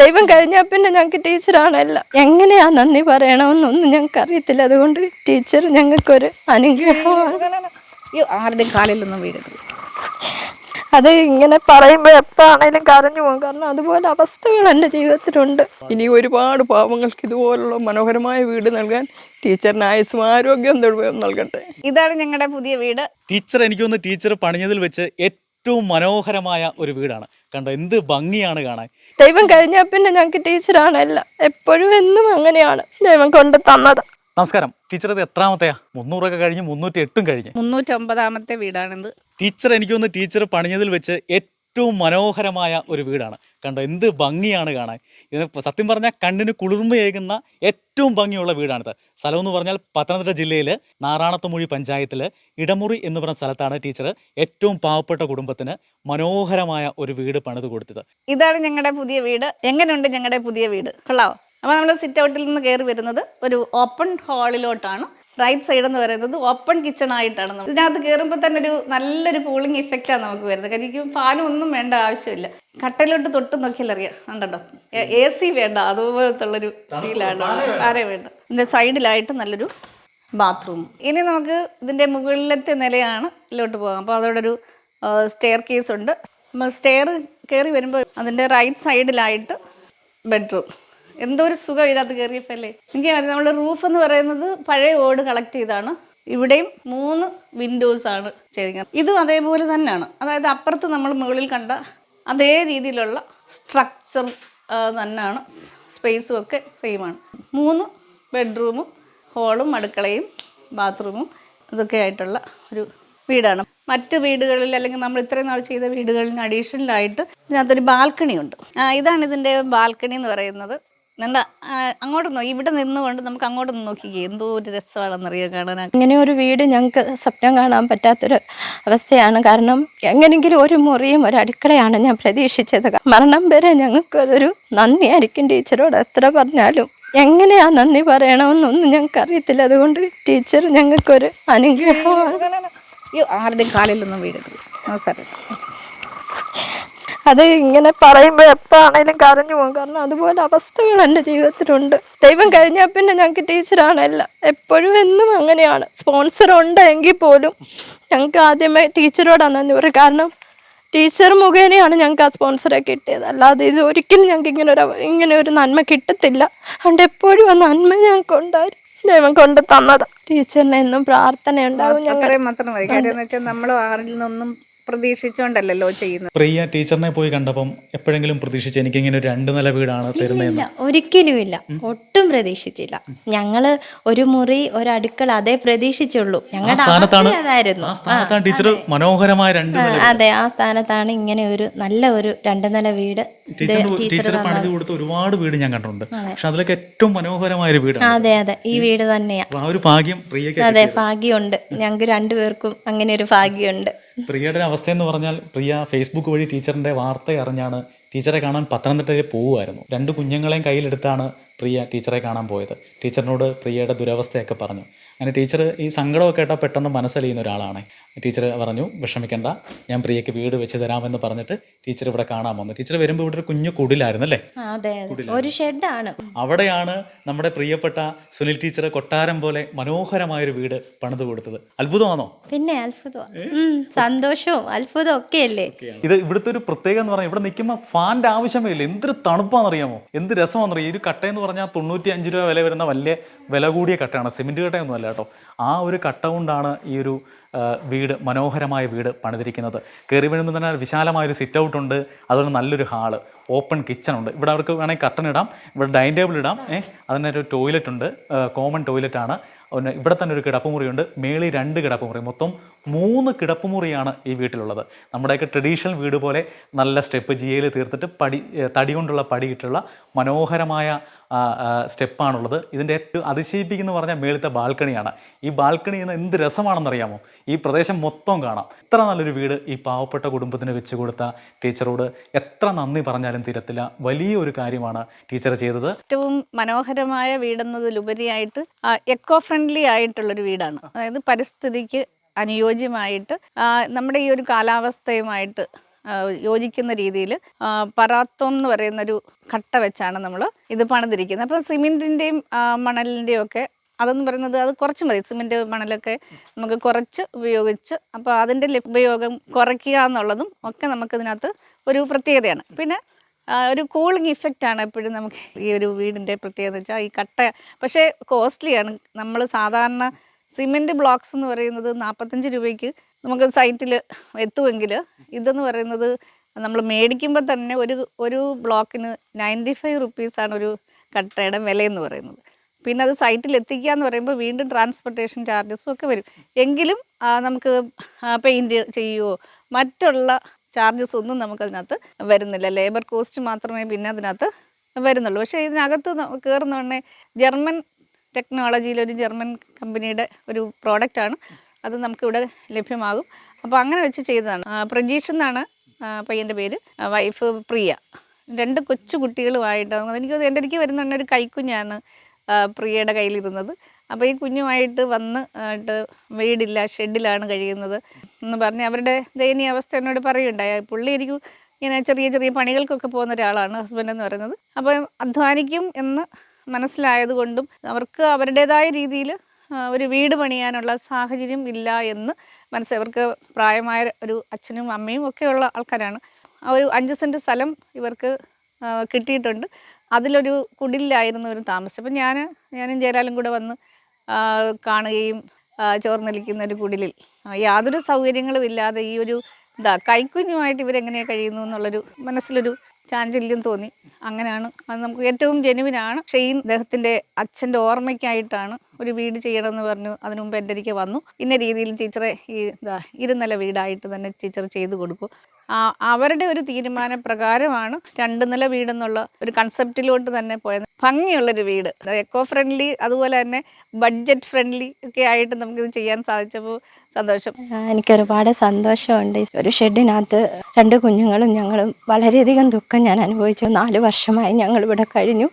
ദൈവം കഴിഞ്ഞാൽ പിന്നെ ഞങ്ങൾക്ക് ടീച്ചറാണല്ല എങ്ങനെയാ നന്ദി പറയണമെന്നൊന്നും ഞങ്ങൾക്ക് അറിയത്തില്ല അതുകൊണ്ട് ടീച്ചർ ഞങ്ങൾക്കൊരു അനുഗ്രഹമാണ്. ഈ ആരുടെയും കാലിലൊന്നും വീഴരുത്. അത് ഇങ്ങനെ പറയുമ്പോൾ എപ്പോഴാണേലും കരഞ്ഞു പോകും. കാരണം അതുപോലെ അവസ്ഥകൾ എന്റെ ജീവിതത്തിലുണ്ട്. ഇനി ഒരുപാട് പാവങ്ങൾക്ക് ഇതുപോലുള്ള മനോഹരമായ വീട് നൽകാൻ ടീച്ചറിന് ആയുസും ആരോഗ്യവും നൽകട്ടെ. ഇതാണ് ഞങ്ങളുടെ പുതിയ വീട്. ടീച്ചർ എനിക്ക് ടീച്ചർ പണിഞ്ഞതിൽ വെച്ച് ഏറ്റവും മനോഹരമായ ഒരു വീടാണ്. കണ്ടോ എന്ത് ഭംഗിയാണ് കാണാൻ. ദൈവം കഴിഞ്ഞാൽ പിന്നെ ഞങ്ങൾക്ക് ടീച്ചറാണല്ല. എപ്പോഴും എന്നും അങ്ങനെയാണ് ദൈവം കൊണ്ട് തന്നത്. നമസ്കാരം. ടീച്ചർ ഇത് എത്രാമത്തെയാ? മുന്നൂറൊക്കെ കഴിഞ്ഞ് മുന്നൂറ്റി എട്ടും കഴിഞ്ഞ്. മുന്നൂറ്റൊമ്പതാമത്തെ വീടാണിത്. ടീച്ചർ എനിക്ക് ഒന്ന് ടീച്ചർ പണിഞ്ഞതിൽ വെച്ച് ഏറ്റവും മനോഹരമായ ഒരു വീടാണ്. കണ്ടോ എന്ത് ഭംഗിയാണ് കാണാൻ. ഇതിന് സത്യം പറഞ്ഞാൽ കണ്ണിന് കുളിർമയേകുന്ന ഏറ്റവും ഭംഗിയുള്ള വീടാണിത്. സ്ഥലം എന്ന് പറഞ്ഞാൽ പത്തനംതിട്ട ജില്ലയിൽ നാറാണത്തുമൊഴി പഞ്ചായത്തിൽ ഇടമുറി എന്ന് പറഞ്ഞ സ്ഥലത്താണ് ടീച്ചർ ഏറ്റവും പാവപ്പെട്ട കുടുംബത്തിന് മനോഹരമായ ഒരു വീട് പണിത് കൊടുത്തത്. ഇതാണ് ഞങ്ങളുടെ പുതിയ വീട്. എങ്ങനെയുണ്ട് ഞങ്ങളുടെ പുതിയ വീട്? കൊള്ളാവോ? അപ്പോൾ നമ്മൾ സിറ്റ് ഔട്ടിൽ നിന്ന് കയറി വരുന്നത് ഒരു ഓപ്പൺ ഹാളിലോട്ടാണ് റൈറ്റ് സൈഡ് എന്ന് പറയുന്നത് ഓപ്പൺ കിച്ചൺ ആയിട്ടാണ് നമ്മൾ ഇതിനകത്ത് കയറുമ്പോൾ തന്നെ ഒരു നല്ലൊരു കൂളിംഗ് ആണ് നമുക്ക് വരുന്നത്. കാരണം ഫാനും ഒന്നും വേണ്ട ആവശ്യമില്ല. കട്ടയിലോട്ട് തൊട്ട് നോക്കിയാൽ അറിയാം. ഉണ്ടോ എ സി വേണ്ട. അതുപോലത്തുള്ളൊരു ഫീലാണ്. ആരെ വേണ്ട. ഇതിന്റെ സൈഡിലായിട്ട് നല്ലൊരു ബാത്റൂം. ഇനി നമുക്ക് ഇതിന്റെ മുകളിലത്തെ നിലയാണ് ഇതിലോട്ട് പോകാം. അപ്പോൾ അതോടെ ഒരു സ്റ്റെയർ കേസ് ഉണ്ട്. സ്റ്റെയർ കയറി വരുമ്പോൾ അതിന്റെ റൈറ്റ് സൈഡിലായിട്ട് ബെഡ്റൂം എന്തോ ഒരു സുഖം ഇതിനകത്ത് കയറിയപ്പോഴല്ലേ എനിക്ക് നമ്മുടെ റൂഫ് എന്ന് പറയുന്നത് പഴയ ഓട് കളക്ട് ചെയ്താണ് ഇവിടെയും മൂന്ന് വിൻഡോസ് ആണ് ചെയ്തിരിക്കുന്നത്. ഇതും അതേപോലെ തന്നെയാണ്. അതായത് അപ്പുറത്ത് നമ്മൾ മുകളിൽ കണ്ട അതേ രീതിയിലുള്ള സ്ട്രക്ചർ തന്നെയാണ്. സ്പേസും ഒക്കെ സെയിമാണ് മൂന്ന് ബെഡ്റൂമും ഹോളും അടുക്കളയും ബാത്റൂമും ഇതൊക്കെ ആയിട്ടുള്ള ഒരു വീടാണ്. മറ്റ് വീടുകളിൽ അല്ലെങ്കിൽ നമ്മൾ ഇത്രയും നാൾ ചെയ്ത വീടുകളിന് അഡീഷണലായിട്ട് ഇതിനകത്തൊരു ബാൽക്കണി ഉണ്ട്. ഇതാണ് ഇതിന്റെ ബാൽക്കണി എന്ന് പറയുന്നത്. എന്താ അങ്ങോട്ട് നോ ഇവിടെ നിന്നുകൊണ്ട് നമുക്ക് അങ്ങോട്ട് നോക്കിക്കേ എന്തോ ഒരു രസമാണെന്നറിയാം കാണാൻ. ഇങ്ങനെ ഒരു വീട് ഞങ്ങൾക്ക് സ്വപ്നം കാണാൻ പറ്റാത്തൊരു അവസ്ഥയാണ്. കാരണം എങ്ങനെങ്കിലും ഒരു മുറിയും ഒരു അടുക്കളയാണ് ഞാൻ പ്രതീക്ഷിച്ചത്. മരണം വരെ ഞങ്ങൾക്ക് അതൊരു നന്ദിയായിരിക്കും ടീച്ചറോട് എത്ര പറഞ്ഞാലും. എങ്ങനെയാ നന്ദി പറയണമെന്നൊന്നും ഞങ്ങൾക്ക് അറിയത്തില്ല അതുകൊണ്ട് ടീച്ചർ ഞങ്ങൾക്കൊരു അനുഗ്രഹമാണ്. ഈ ആരുടെയും കാലിലൊന്നും വീഴരുത്. അവസരം അത് ഇങ്ങനെ പറയുമ്പോൾ എപ്പോഴാണേലും കരഞ്ഞു പോകും. കാരണം അതുപോലെ അവസ്ഥകൾ എന്റെ ജീവിതത്തിലുണ്ട്. ദൈവം കഴിഞ്ഞാൽ പിന്നെ ഞങ്ങൾക്ക് ടീച്ചറാണല്ല എപ്പോഴും എന്നും അങ്ങനെയാണ്. സ്പോൺസർ ഉണ്ട് എങ്കിൽ പോലും ഞങ്ങൾക്ക് ആദ്യമേ ടീച്ചറോടാണ് നന്ദി പറയും കാരണം ടീച്ചർ മുഖേനയാണ് ഞങ്ങൾക്ക് ആ സ്പോൺസറെ കിട്ടിയത്. അല്ലാതെ ഇത് ഒരിക്കലും ഞങ്ങൾക്ക് ഇങ്ങനെ ഒരു ഇങ്ങനെ ഒരു നന്മ കിട്ടത്തില്ല. അതുകൊണ്ട് എപ്പോഴും ആ നന്മ ഞങ്ങൾക്ക് ഉണ്ടായി. ദൈവം കൊണ്ട് തന്നത്. ടീച്ചറിനെ എന്നും പ്രാർത്ഥന ഉണ്ടാകും ഞങ്ങൾ അത്രയും മാത്രം നമ്മൾ ആരിൽ നിന്നൊന്നും പ്രതീക്ഷിച്ചുകൊണ്ടല്ലല്ലോ ചെയ്യുന്നത്. പ്രിയ ടീച്ചറിനെ പോയി കണ്ടപ്പം എപ്പോഴെങ്കിലും പ്രതീക്ഷിച്ച് എനിക്കിങ്ങനെ ഒരു രണ്ട് നില വീടാണ് തരുന്നതെന്ന്? ഇല്ല ഒരിക്കലുമില്ല. ഒട്ടും പ്രതീക്ഷിച്ചില്ല. ഞങ്ങൾ ഒരു മുറി ഒരടുക്കള അതേ പ്രതീക്ഷിച്ചുള്ളൂ. ഞങ്ങളുടെ സ്ഥാനത്താണ് ആശയം അതായിരുന്നു. ആ സ്ഥാനത്താണ് ടീച്ചർ മനോഹരമായ രണ്ട് ആ, അതെ ആ സ്ഥാനത്താണ് ഇങ്ങനെ ഒരു നല്ല ഒരു രണ്ട് നില വീട് ടീച്ചർ ടീച്ചർ ടീച്ചർ പണിത് കൊടുത്ത ഒരുപാട് വീട് ഞാൻ കണ്ടിട്ടുണ്ട്. പക്ഷെ അതിലൊക്കെ ഏറ്റവും മനോഹരമായ ഒരു വീടാണ്. അതെ അതെ. ഈ വീട് തന്നെയാ. അപ്പൊ ആ ഒരു ഭാഗ്യം പ്രിയക്ക് അതെ ഭാഗ്യമുണ്ട്. ഞങ്ങൾക്ക് രണ്ടുപേർക്കും അങ്ങനെ ഒരു ഭാഗ്യമുണ്ട്. പ്രിയയുടെ അവസ്ഥ എന്ന് പറഞ്ഞാൽ പ്രിയ ഫേസ്ബുക്ക് വഴി ടീച്ചറിന്റെ വാർത്ത അറിഞ്ഞാണ് ടീച്ചറെ കാണാൻ പത്തനംതിട്ടയിൽ പോവുമായിരുന്നു. രണ്ട് കുഞ്ഞുങ്ങളെയും കയ്യിലെടുത്താണ് പ്രിയ ടീച്ചറെ കാണാൻ പോയത്. ടീച്ചറിനോട് പ്രിയയുടെ ദുരവസ്ഥയൊക്കെ പറഞ്ഞു. അങ്ങനെ ടീച്ചർ ഈ സങ്കടമൊക്കെ കേട്ടാൽ പെട്ടെന്ന് മനസ്സലിയുന്ന ഒരാളാണ്. ടീച്ചർ പറഞ്ഞു വിഷമിക്കണ്ട ഞാൻ പ്രിയക്ക് വീട് വെച്ച് തരാമെന്ന് പറഞ്ഞിട്ട് ടീച്ചർ ഇവിടെ കാണാൻ വന്നു. ടീച്ചർ വരുമ്പോൾ ഇവിടെ ഒരു കുഞ്ഞു കുടിലായിരുന്നു അല്ലേ? ഒരു ഷെഡാണ്. അവിടെയാണ് നമ്മുടെ പ്രിയപ്പെട്ട സുനിൽ ടീച്ചർ കൊട്ടാരം പോലെ മനോഹരമായ ഒരു വീട് പണിത് കൊടുത്തത്. അത്ഭുതമാണോ? പിന്നെ അത്ഭുതമാണ് സന്തോഷവും അത്ഭുതവും ഒക്കെ അല്ലേ ഇത് ഇവിടുത്തെ ഒരു പ്രത്യേകത എന്ന് പറഞ്ഞാൽ ഇവിടെ നിൽക്കുമ്പോൾ ഫാന്റെ ആവശ്യമേ ഇല്ല. എന്തൊരു തണുപ്പാണെന്നറിയാമോ? എന്ത് രസമാണെന്നറിയാം ഒരു കട്ട എന്ന് പറഞ്ഞാൽ തൊണ്ണൂറ്റി അഞ്ച് രൂപ വില വരുന്ന വലിയ വില കൂടിയ കട്ടയാണ്. സിമെന്റ് കട്ടയൊന്നും അല്ല കേട്ടോ. ആ ഒരു കട്ട കൊണ്ടാണ് ഈ ഒരു വീട് മനോഹരമായ വീട് പണിതിരിക്കുന്നത്. കയറി വീഴുമ്പോൾ തന്നെ വിശാലമായൊരു സിറ്റ് ഔട്ട് ഉണ്ട്. അതുപോലെ നല്ലൊരു ഹാൾ. ഓപ്പൺ കിച്ചൺ ഉണ്ട്. ഇവിടെ അവർക്ക് വേണമെങ്കിൽ കട്ടൺ ഇടാം. ഇവിടെ ഡൈനിങ് ടേബിൾ ഇടാം. ഏഹ് അതിനൊരു ടോയ്ലറ്റ് ഉണ്ട്. കോമൺ ടോയ്ലറ്റ് ആണ്. പിന്നെ ഇവിടെ തന്നെ ഒരു കിടപ്പുമുറിയുണ്ട്. മേളി രണ്ട് കിടപ്പുമുറി. മൊത്തം മൂന്ന് കിടപ്പുമുറിയാണ് ഈ വീട്ടിലുള്ളത്. നമ്മുടെയൊക്കെ ട്രഡീഷണൽ വീട് പോലെ നല്ല സ്റ്റെപ്പ് ജിയയിൽ തീർത്തിട്ട് പടി തടി കൊണ്ടുള്ള പടിയിട്ടുള്ള മനോഹരമായ സ്റ്റെപ്പാണുള്ളത്. ഇതിന്റെ ഏറ്റവും അതിശയിപ്പിക്കുന്ന പറഞ്ഞാൽ മേളത്തെ ബാൽക്കണിയാണ്. ഈ ബാൽക്കണി എന്ന് എന്ത് രസമാണെന്നറിയാമോ? ഈ പ്രദേശം മൊത്തം കാണാം. ഇത്ര നല്ലൊരു വീട് ഈ പാവപ്പെട്ട കുടുംബത്തിന് വെച്ച് കൊടുത്ത ടീച്ചറോട് എത്ര നന്ദി പറഞ്ഞാലും തീരത്തില്ല. വലിയൊരു കാര്യമാണ് ടീച്ചർ ചെയ്തത്. ഏറ്റവും മനോഹരമായ വീടെന്നതിലുപരിയായിട്ട് എക്കോ ഫ്രണ്ട്ലി ആയിട്ടുള്ളൊരു വീടാണ്. അതായത് പരിസ്ഥിതിക്ക് അനുയോജ്യമായിട്ട് നമ്മുടെ ഈ ഒരു കാലാവസ്ഥയുമായിട്ട് യോജിക്കുന്ന രീതിയിൽ പറാത്തം എന്ന് പറയുന്നൊരു കട്ട വെച്ചാണ് നമ്മൾ ഇത് പണിതിരിക്കുന്നത്. അപ്പോൾ സിമെന്റിന്റെയും മണലിന്റെയും ഒക്കെ അതെന്ന് പറയുന്നത് അത് കുറച്ച് മതി. സിമെന്റ് മണലൊക്കെ നമുക്ക് കുറച്ച് ഉപയോഗിച്ച് അപ്പോൾ അതിന്റെ ഉപയോഗം കുറയ്ക്കുക എന്നുള്ളതും ഒക്കെ നമുക്കിതിനകത്ത് ഒരു പ്രത്യേകതയാണ്. പിന്നെ ഒരു കൂളിംഗ് ഇഫക്റ്റ് ആണ് എപ്പോഴും നമുക്ക് ഈ ഒരു വീടിന്റെ പ്രത്യേകത വെച്ചാൽ ഈ കട്ട. പക്ഷേ കോസ്റ്റ്ലിയാണ് നമ്മൾ സാധാരണ സിമെന്റ് ബ്ലോക്സ് എന്ന് പറയുന്നത് നാൽപ്പത്തഞ്ച് രൂപയ്ക്ക് നമുക്ക് സൈറ്റിൽ എത്തുമെങ്കിൽ ഇതെന്ന് പറയുന്നത് നമ്മൾ മേടിക്കുമ്പോൾ തന്നെ ഒരു ഒരു ബ്ലോക്കിന് നയന്റി ഫൈവ് റുപ്പീസാണ് ഒരു കട്ടയുടെ വിലയെന്ന് പറയുന്നത്. പിന്നെ അത് സൈറ്റിൽ എത്തിക്കുക എന്ന് പറയുമ്പോൾ വീണ്ടും ട്രാൻസ്പോർട്ടേഷൻ ചാർജസും ഒക്കെ വരും. എങ്കിലും നമുക്ക് പെയിന്റ് ചെയ്യുമോ മറ്റുള്ള ചാർജസ് ഒന്നും നമുക്കതിനകത്ത് വരുന്നില്ല. ലേബർ കോസ്റ്റ് മാത്രമേ പിന്നെ അതിനകത്ത് വരുന്നുള്ളൂ. പക്ഷേ ഇതിനകത്ത് കയറുന്ന ഉടനെ ജർമ്മൻ ടെക്നോളജിയിലൊരു ജർമ്മൻ കമ്പനിയുടെ ഒരു പ്രോഡക്റ്റാണ് അത് നമുക്കിവിടെ ലഭ്യമാകും. അപ്പോൾ അങ്ങനെ വെച്ച് ചെയ്തതാണ്. പ്രജീഷ് എന്നാണ് പയ്യന്റെ പേര്. വൈഫ് പ്രിയ. രണ്ട് കൊച്ചു കുട്ടികളുമായിട്ട് എനിക്ക് എന്റെ എനിക്ക് വരുന്നുണ്ട് ഒരു കൈക്കുഞ്ഞാണ് പ്രിയയുടെ കയ്യിലിരുന്നത്. അപ്പോൾ ഈ കുഞ്ഞുമായിട്ട് വന്ന് വീടില്ല ഷെഡിലാണ് കഴിയുന്നത് എന്ന് പറഞ്ഞ് അവരുടെ ദയനീയ അവസ്ഥ എന്നോട് പറയുണ്ടായി. പുള്ളി എനിക്ക് ഇങ്ങനെ ചെറിയ ചെറിയ പണികൾക്കൊക്കെ പോകുന്ന ഒരാളാണ് ഹസ്ബൻഡ് എന്ന് പറയുന്നത്. അപ്പോൾ അധ്വാനിക്കും എന്ന് മനസ്സിലായതുകൊണ്ടും അവർക്ക് അവരുടേതായ രീതിയിൽ ഒരു വീട് പണിയാനുള്ള സാഹചര്യം ഇല്ല എന്ന് മനസ്സിൽ അവർക്ക് പ്രായമായ ഒരു അച്ഛനും അമ്മയും ഒക്കെയുള്ള ആൾക്കാരാണ്. ആ ഒരു അഞ്ച് സെന്റ് സ്ഥലം ഇവർക്ക് കിട്ടിയിട്ടുണ്ട്. അതിലൊരു കുടിലായിരുന്നു ഒരു താമസം അപ്പം ഞാൻ ഞാനും ജയലാലും കൂടെ വന്ന് കാണുകയും ചോർന്നൊലിക്കുന്ന ഒരു കുടിലിൽ. യാതൊരു സൗകര്യങ്ങളും ഇല്ലാതെ ഈ ഒരു ഇതാ കൈക്കുഞ്ഞുമായിട്ട് ഇവരെങ്ങനെ കഴിയുന്നു എന്നുള്ളൊരു മനസ്സിലൊരു ചാഞ്ചല്യം തോന്നി. അങ്ങനെയാണ്. അത് നമുക്ക് ഏറ്റവും ജെനുവിനാണ്. ഷെയ്ൻ അദ്ദേഹത്തിന്റെ അച്ഛന്റെ ഓർമ്മയ്ക്കായിട്ടാണ് ഒരു വീട് ചെയ്യണമെന്ന് പറഞ്ഞു അതിനു എന്റെ അരികെ വന്നു. ഇന്ന രീതിയിൽ ടീച്ചറെ ഈ ഇരുനില വീടായിട്ട് തന്നെ ടീച്ചർ ചെയ്തു കൊടുക്കും. അവരുടെ ഒരു തീരുമാനപ്രകാരമാണ് രണ്ട് നില വീടെന്നുള്ള ഒരു കൺസെപ്റ്റിലോട്ട് തന്നെ പോയത്. ഭംഗിയുള്ളൊരു വീട്. എക്കോ ഫ്രണ്ട്ലി അതുപോലെ തന്നെ ബഡ്ജറ്റ് ഫ്രണ്ട്ലി ഒക്കെ ആയിട്ട് നമുക്കിത് ചെയ്യാൻ സാധിച്ചപ്പോൾ സന്തോഷം. എനിക്ക് ഒരുപാട് സന്തോഷമുണ്ട്. ഒരു ഷെഡിനകത്ത് രണ്ട് കുഞ്ഞുങ്ങളും ഞങ്ങളും വളരെയധികം ദുഃഖം ഞാൻ അനുഭവിച്ചു. നാല് വർഷമായി ഞങ്ങൾ ഇവിടെ കഴിഞ്ഞു.